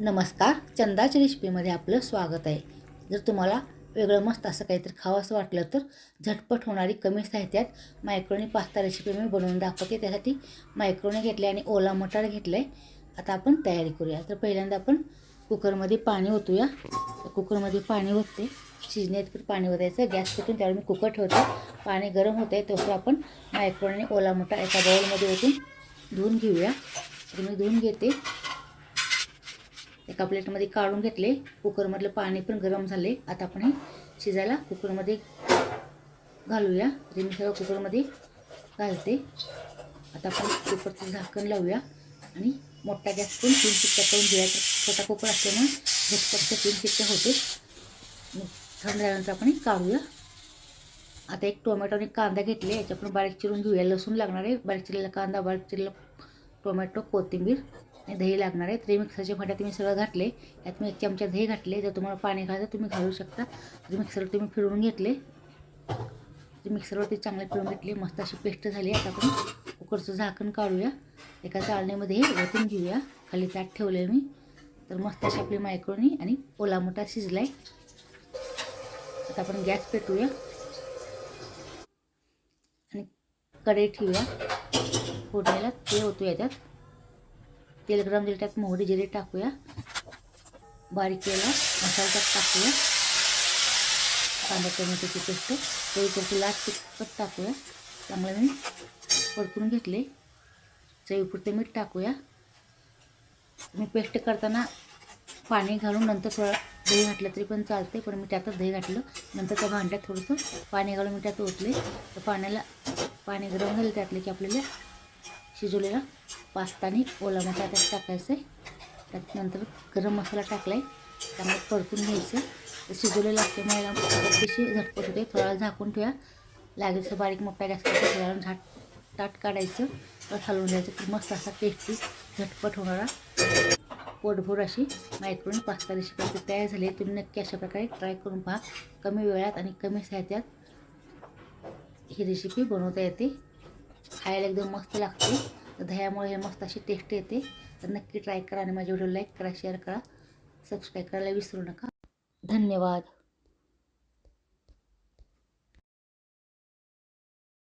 नमस्कार. चंदाच्या रेसिपीमध्ये आपलं स्वागत आहे. जर तुम्हाला वेगळं मस्त असं काहीतरी खावंसं वाटलं तर झटपट होणारी कमी साहित्यात मायक्रोनी पास्ता रेसिपी मी बनवून दाखवते. त्यासाठी मायक्रोनी घेतले आणि ओला मटार घेतलं आहे आता आपण तयारी करूया. तर पहिल्यांदा आपण कुकरमध्ये पाणी ओतूया. कुकरमध्ये पाणी ओतते. शिजण्यात पाणी ओतायचं. गॅस पेटून त्यावेळी मी कुकर ठेवते. पाणी गरम होतं आहे तसं आपण मायक्रोनी ओला मटार एका बॉलमध्ये ओतून धुवून घेऊया. तर मी धुवून घेते. एका प्लेटमध्ये काढून घेतले. कुकरमधलं पाणी पण गरम झाले आता आपण हे शिजायला कुकरमध्ये घालूया. ते मी सगळं कुकरमध्ये घालते. आता आपण कुकरचं झाकण लावूया. आणि मोठा गॅस पण तीन शिट्ट्या करून घेऊया. छोटा कुकर असल्यामुळे झटपटच्या तीन शिट्ट्या होते. मग थंड झाल्यानंतर आपण काढूया. आता एक टोमॅटो आणि कांदा घेतले. याच्या आपण बारीक चिरून घेऊया. लसूण लागणार आहे. बारीक चिरलेला कांदा बारीक चिरलेला टोमॅटो कोथिंबीर. दही लागणार आहे. तरी मिक्सरच्या फाट्या तुम्ही सगळं घातले. यात मी एक चमचा दही घातले जर तुम्हाला पाणी घालायचं तुम्ही घालू शकता. तरी मिक्सरवर तुम्ही फिरवून घेतले ते मिक्सरवरती चांगले फिरवून घेतले मस्त अशी पेस्ट झाली आता आपण कुकरचं झाकण काढूया. एका चाळणीमध्ये वतून घेऊया. खाली ताट आहे मी. तर मस्त अशी आपली मायक्रोनी आणि ओला मोठा शिजला आहे आता आपण गॅस पेटूया आणि कढई ठेवूया. फोडण्याला ते होतो याच्यात. तेल गरम झालं त्यात मोहरी जिरे टाकूया. बारीक केला मसाला त्यात टाकूया. कांदा टोमॅटोची पेस्ट चवीपुरती लाट तिखट टाकूया. चांगलं मी परतून घेतले. चवीपुरते मीठ टाकूया. मी पेस्ट करताना पाणी घालून नंतर थोडं दही घातलं तरी पण चालते पण मी त्यातच दही घातलं. नंतर त्या भांड्यात थोडंसं पाणी घालून मी त्यात ओतले. तर पाण्याला पाणी गरम झालं त्यातले की आपल्याला शिजवलेला पास्ता आणि ओला मसाला त्यात टाकायचं. आहे त्यात नंतर गरम मसाला टाकला आहे त्यामुळे परतून घ्यायचं. शिजवलेलं असल्यामुळे अतिशय झटपट होते थोडा झाकून ठेवा. लागेल तर बारीक मोठा गॅस थोडा झाट ताट काढायचं. तर हलवून द्यायचं की मस्त असा टेस्टी झटपट होणारा पोटभर अशी मायक्रोन पास्ता रेसिपी तयार झाली तुम्ही नक्की अशा प्रकारे ट्राय करून पहा. कमी वेळात आणि कमी साहित्यात ही रेसिपी बनवता येते. खायला एकदम मस्त लागते. तर दह्यामुळे हे मस्त अशी टेस्ट येते. तर नक्की ट्राय करा आणि माझ्या व्हिडिओ लाईक करा शेअर करा सबस्क्राईब करायला विसरू नका. धन्यवाद.